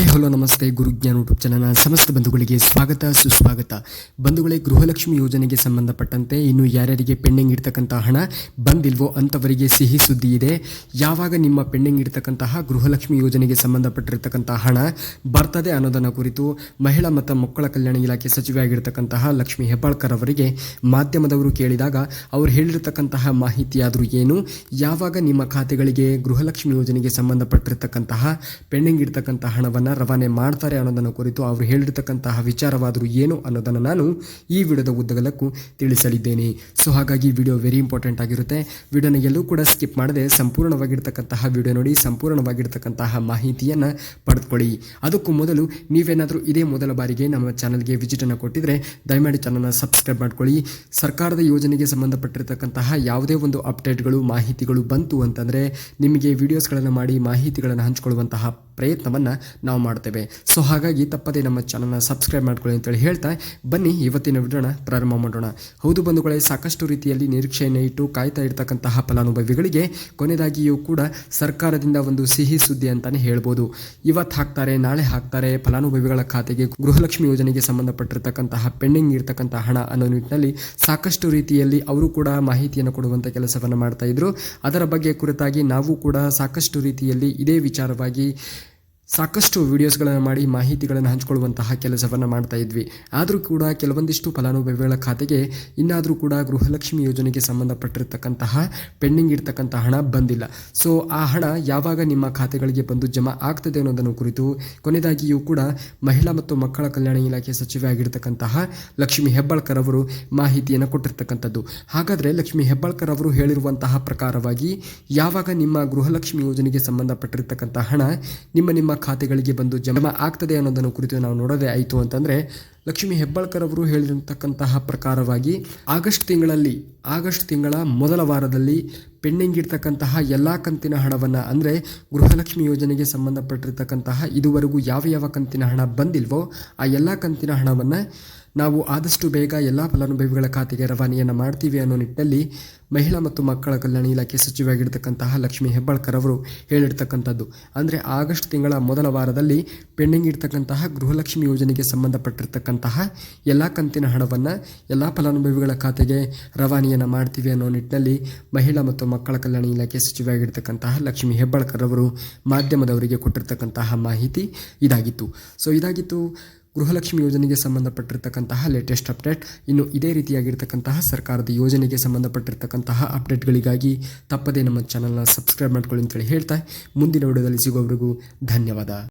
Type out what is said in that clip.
Hi, hello, ನಮಸ್ತೆ. ಗುರುಜ್ಞಾನ YouTube ಚಾನಲ್ನ ಸಮಸ್ತ ಬಂಧುಗಳಿಗೆ ಸ್ವಾಗತ, ಸುಸ್ವಾಗತ. ಬಂಧುಗಳೇ, ಗೃಹಲಕ್ಷ್ಮಿ ಯೋಜನೆಗೆ ಸಂಬಂಧಪಟ್ಟಂತೆ ಇನ್ನು ಯಾರ್ಯಾರಿಗೆ ಪೆಂಡಿಂಗ್ ಇರ್ತಕ್ಕಂಥ ಹಣ ಬಂದಿಲ್ವೋ ಅಂಥವರಿಗೆ ಸಿಹಿ ಸುದ್ದಿ ಇದೆ. ಯಾವಾಗ ನಿಮ್ಮ ಪೆಂಡಿಂಗ್ ಇರ್ತಕ್ಕಂತಹ ಗೃಹಲಕ್ಷ್ಮಿ ಯೋಜನೆಗೆ ಸಂಬಂಧಪಟ್ಟಿರ್ತಕ್ಕಂಥ ಹಣ ಬರ್ತದೆ ಅನ್ನೋದನ್ನ ಕುರಿತು ಮಹಿಳಾ ಮತ್ತು ಮಕ್ಕಳ ಕಲ್ಯಾಣ ಇಲಾಖೆ ಸಚಿವೆಯಾಗಿರ್ತಕ್ಕಂತಹ ಲಕ್ಷ್ಮಿ ಹೆಬ್ಬಾಳ್ಕರ್ ಅವರಿಗೆ ಮಾಧ್ಯಮದವರು ಕೇಳಿದಾಗ ಅವರು ಹೇಳಿರ್ತಕ್ಕಂತಹ ಮಾಹಿತಿಯಾದರೂ ಏನು? ಯಾವಾಗ ನಿಮ್ಮ ಖಾತೆಗಳಿಗೆ ಗೃಹಲಕ್ಷ್ಮಿ ಯೋಜನೆಗೆ ಸಂಬಂಧಪಟ್ಟಿರ್ತಕ್ಕಂತಹ ಪೆಂಡಿಂಗ್ ಇರ್ತಕ್ಕಂತಹ ಹಣವನ್ನು ರವಾನೆ ಮಾಡ್ತಾರೆ ಅನ್ನೋದನ್ನು ಕುರಿತು ಅವರು ಹೇಳಿರ್ತಕ್ಕಂತಹ ವಿಚಾರವಾದರೂ ಏನು ಅನ್ನೋದನ್ನು ನಾನು ಈ ವಿಡಿಯೋದ ಉದ್ದಗಲಕ್ಕೂ ತಿಳಿಸಲಿದ್ದೇನೆ. ಸೊ ಹಾಗಾಗಿ ವಿಡಿಯೋ ವೆರಿ ಇಂಪಾರ್ಟೆಂಟ್ ಆಗಿರುತ್ತೆ. ವಿಡಿಯೋನ ಎಲ್ಲೂ ಕೂಡ ಸ್ಕಿಪ್ ಮಾಡದೆ ಸಂಪೂರ್ಣವಾಗಿರ್ತಕ್ಕಂತಹ ವಿಡಿಯೋ ನೋಡಿ, ಸಂಪೂರ್ಣವಾಗಿರ್ತಕ್ಕಂತಹ ಮಾಹಿತಿಯನ್ನು ಪಡೆದುಕೊಳ್ಳಿ. ಅದಕ್ಕೂ ಮೊದಲು ನೀವೇನಾದರೂ ಇದೇ ಮೊದಲ ಬಾರಿಗೆ ನಮ್ಮ ಚಾನಲ್ಗೆ ವಿಸಿಟನ್ನು ಕೊಟ್ಟಿದ್ರೆ ದಯಮಾಡಿ ಚಾನಲ್ನ ಸಬ್ಸ್ಕ್ರೈಬ್ ಮಾಡ್ಕೊಳ್ಳಿ. ಸರ್ಕಾರದ ಯೋಜನೆಗೆ ಸಂಬಂಧಪಟ್ಟಿರತಕ್ಕಂತಹ ಯಾವುದೇ ಒಂದು ಅಪ್ಡೇಟ್ಗಳು ಮಾಹಿತಿಗಳು ಬಂತು ಅಂತಂದರೆ ನಿಮಗೆ ವಿಡಿಯೋಸ್ಗಳನ್ನು ಮಾಡಿ ಮಾಹಿತಿಗಳನ್ನು ಹಂಚಿಕೊಳ್ಳುವಂತಹ ಪ್ರಯತ್ನವನ್ನು ನಾವು ಮಾಡ್ತೇವೆ. ಸೊ ಹಾಗಾಗಿ ತಪ್ಪದೇ ನಮ್ಮ ಚಾನಲ್ನ ಸಬ್ಸ್ಕ್ರೈಬ್ ಮಾಡ್ಕೊಳ್ಳಿ ಅಂತೇಳಿ ಹೇಳ್ತಾ, ಬನ್ನಿ ಇವತ್ತಿನ ವಿಡಿಯೋನ ಪ್ರಾರಂಭ ಮಾಡೋಣ. ಹೌದು ಬಂಧುಗಳೇ, ಸಾಕಷ್ಟು ರೀತಿಯಲ್ಲಿ ನಿರೀಕ್ಷೆಯನ್ನು ಇಟ್ಟು ಕಾಯ್ತಾ ಇರ್ತಕ್ಕಂತಹ ಫಲಾನುಭವಿಗಳಿಗೆ ಕೊನೆಯದಾಗಿಯೂ ಕೂಡ ಸರ್ಕಾರದಿಂದ ಒಂದು ಸಿಹಿ ಸುದ್ದಿ ಅಂತಾನೆ ಹೇಳ್ಬೋದು. ಇವತ್ತು ಹಾಕ್ತಾರೆ, ನಾಳೆ ಹಾಕ್ತಾರೆ, ಫಲಾನುಭವಿಗಳ ಖಾತೆಗೆ ಗೃಹಲಕ್ಷ್ಮಿ ಯೋಜನೆಗೆ ಸಂಬಂಧಪಟ್ಟಿರತಕ್ಕಂತಹ ಪೆಂಡಿಂಗ್ ಇರ್ತಕ್ಕಂತಹ ಹಣ ಅನ್ನೋ ನಿಟ್ಟಿನಲ್ಲಿ ಸಾಕಷ್ಟು ರೀತಿಯಲ್ಲಿ ಅವರು ಕೂಡ ಮಾಹಿತಿಯನ್ನು ಕೊಡುವಂಥ ಕೆಲಸವನ್ನು ಮಾಡ್ತಾ ಇದ್ರು. ಅದರ ಬಗ್ಗೆ ಕುರಿತಾಗಿ ನಾವು ಕೂಡ ಸಾಕಷ್ಟು ರೀತಿಯಲ್ಲಿ ಇದೇ ವಿಚಾರವಾಗಿ ಸಾಕಷ್ಟು ವಿಡಿಯೋಸ್ಗಳನ್ನು ಮಾಡಿ ಮಾಹಿತಿಗಳನ್ನು ಹಂಚಿಕೊಳ್ಳುವಂತಹ ಕೆಲಸವನ್ನು ಮಾಡ್ತಾ ಇದ್ವಿ. ಆದರೂ ಕೂಡ ಕೆಲವೊಂದಿಷ್ಟು ಫಲಾನುಭವಿಗಳ ಖಾತೆಗೆ ಇನ್ನಾದರೂ ಕೂಡ ಗೃಹಲಕ್ಷ್ಮಿ ಯೋಜನೆಗೆ ಸಂಬಂಧಪಟ್ಟಿರ್ತಕ್ಕಂತಹ ಪೆಂಡಿಂಗ್ ಇರ್ತಕ್ಕಂಥ ಹಣ ಬಂದಿಲ್ಲ. ಸೊ ಆ ಹಣ ಯಾವಾಗ ನಿಮ್ಮ ಖಾತೆಗಳಿಗೆ ಬಂದು ಜಮಾ ಆಗ್ತದೆ ಅನ್ನೋದನ್ನು ಕುರಿತು ಕೊನೆಯದಾಗಿಯೂ ಕೂಡ ಮಹಿಳಾ ಮತ್ತು ಮಕ್ಕಳ ಕಲ್ಯಾಣ ಇಲಾಖೆ ಸಚಿವೆ ಆಗಿರ್ತಕ್ಕಂತಹ ಲಕ್ಷ್ಮಿ ಹೆಬ್ಬಾಳ್ಕರ್ ಅವರು ಮಾಹಿತಿಯನ್ನು ಕೊಟ್ಟಿರ್ತಕ್ಕಂಥದ್ದು. ಹಾಗಾದರೆ ಲಕ್ಷ್ಮಿ ಹೆಬ್ಬಾಳ್ಕರ್ ಅವರು ಹೇಳಿರುವಂತಹ ಪ್ರಕಾರವಾಗಿ ಯಾವಾಗ ನಿಮ್ಮ ಗೃಹಲಕ್ಷ್ಮಿ ಯೋಜನೆಗೆ ಸಂಬಂಧಪಟ್ಟಿರ್ತಕ್ಕಂಥ ಹಣ ನಿಮ್ಮ ನಿಮ್ಮ ಖಾತೆಗಳಿಗೆ ಬಂದು ಜಮಾ ಆಗ್ತದೆ ಅನ್ನೋದನ್ನು ಕುರಿತು ನಾವು ನೋಡೋದೇ ಆಯಿತು ಅಂತಂದರೆ ಲಕ್ಷ್ಮಿ ಹೆಬ್ಬಾಳ್ಕರ್ ಅವರು ಹೇಳಿರತಕ್ಕಂತಹ ಪ್ರಕಾರವಾಗಿ ಆಗಸ್ಟ್ ತಿಂಗಳಲ್ಲಿ, ಆಗಸ್ಟ್ ತಿಂಗಳ ಮೊದಲ ವಾರದಲ್ಲಿ ಪೆಂಡಿಂಗ್ ಇರ್ತಕ್ಕಂತಹ ಎಲ್ಲ ಕಂತಿನ ಹಣವನ್ನು, ಅಂದರೆ ಗೃಹಲಕ್ಷ್ಮಿ ಯೋಜನೆಗೆ ಸಂಬಂಧಪಟ್ಟಿರ್ತಕ್ಕಂತಹ ಇದುವರೆಗೂ ಯಾವ ಯಾವ ಕಂತಿನ ಹಣ ಬಂದಿಲ್ವೋ ಆ ಎಲ್ಲ ಕಂತಿನ ಹಣವನ್ನು ನಾವು ಆದಷ್ಟು ಬೇಗ ಎಲ್ಲ ಫಲಾನುಭವಿಗಳ ಖಾತೆಗೆ ರವಾನೆಯನ್ನು ಮಾಡ್ತೀವಿ ಅನ್ನೋ ನಿಟ್ಟಿನಲ್ಲಿ ಮಹಿಳಾ ಮತ್ತು ಮಕ್ಕಳ ಕಲ್ಯಾಣ ಇಲಾಖೆ ಸಚಿವೆಯಾಗಿರ್ತಕ್ಕಂತಹ ಲಕ್ಷ್ಮಿ ಹೆಬ್ಬಾಳ್ಕರ್ ಅವರು ಹೇಳಿರ್ತಕ್ಕಂಥದ್ದು. ಅಂದರೆ ಆಗಸ್ಟ್ ತಿಂಗಳ ಮೊದಲ ವಾರದಲ್ಲಿ ಪೆಂಡಿಂಗ್ ಇರ್ತಕ್ಕಂತಹ ಗೃಹಲಕ್ಷ್ಮಿ ಯೋಜನೆಗೆ ಸಂಬಂಧಪಟ್ಟಿರ್ತಕ್ಕಂತಹ ಎಲ್ಲ ಕಂತಿನ ಹಣವನ್ನು, ಎಲ್ಲ ಫಲಾನುಭವಿಗಳ ಖಾತೆಗೆ ರವಾನೆಯನ್ನು ಮಾಡ್ತೀವಿ ಅನ್ನೋ ನಿಟ್ಟಿನಲ್ಲಿ ಮಹಿಳಾ ಮತ್ತು ಮಕ್ಕಳ ಕಲ್ಯಾಣ ಇಲಾಖೆ ಸಚಿವೆಯಾಗಿರ್ತಕ್ಕಂತಹ ಲಕ್ಷ್ಮಿ ಹೆಬ್ಬಾಳ್ಕರ್ ಅವರು ಮಾಧ್ಯಮದವರಿಗೆ ಕೊಟ್ಟಿರ್ತಕ್ಕಂತಹ ಮಾಹಿತಿ ಇದಾಗಿತ್ತು. ಸೊ ಇದಾಗಿತ್ತು. ಗೃಹಲಕ್ಷ್ಮಿ ಯೋಜನೆಗೆ ಸಂಬಂಧಪಟ್ಟಿರ್ತಕ್ಕಂತಹ ಲೇಟೆಸ್ಟ್ ಅಪ್ಡೇಟ್ ಇನ್ನು ಇದೇ ರೀತಿಯಾಗಿರ್ತಕ್ಕಂತಹ ಸರ್ಕಾರದ ಯೋಜನೆಗೆ ಸಂಬಂಧಪಟ್ಟಿರ್ತಕ್ಕಂತಹ ಅಪ್ಡೇಟ್ಗಳಿಗಾಗಿ ತಪ್ಪದೇ ನಮ್ಮ ಚಾನಲ್ನ ಸಬ್ಸ್ಕ್ರೈಬ್ ಮಾಡ್ಕೊಳ್ಳಿ ಅಂತೇಳಿ ಹೇಳ್ತಾ, ಮುಂದಿನ ವಿಡಿಯೋದಲ್ಲಿ ಸಿಗೋವರೆಗೂ ಧನ್ಯವಾದ.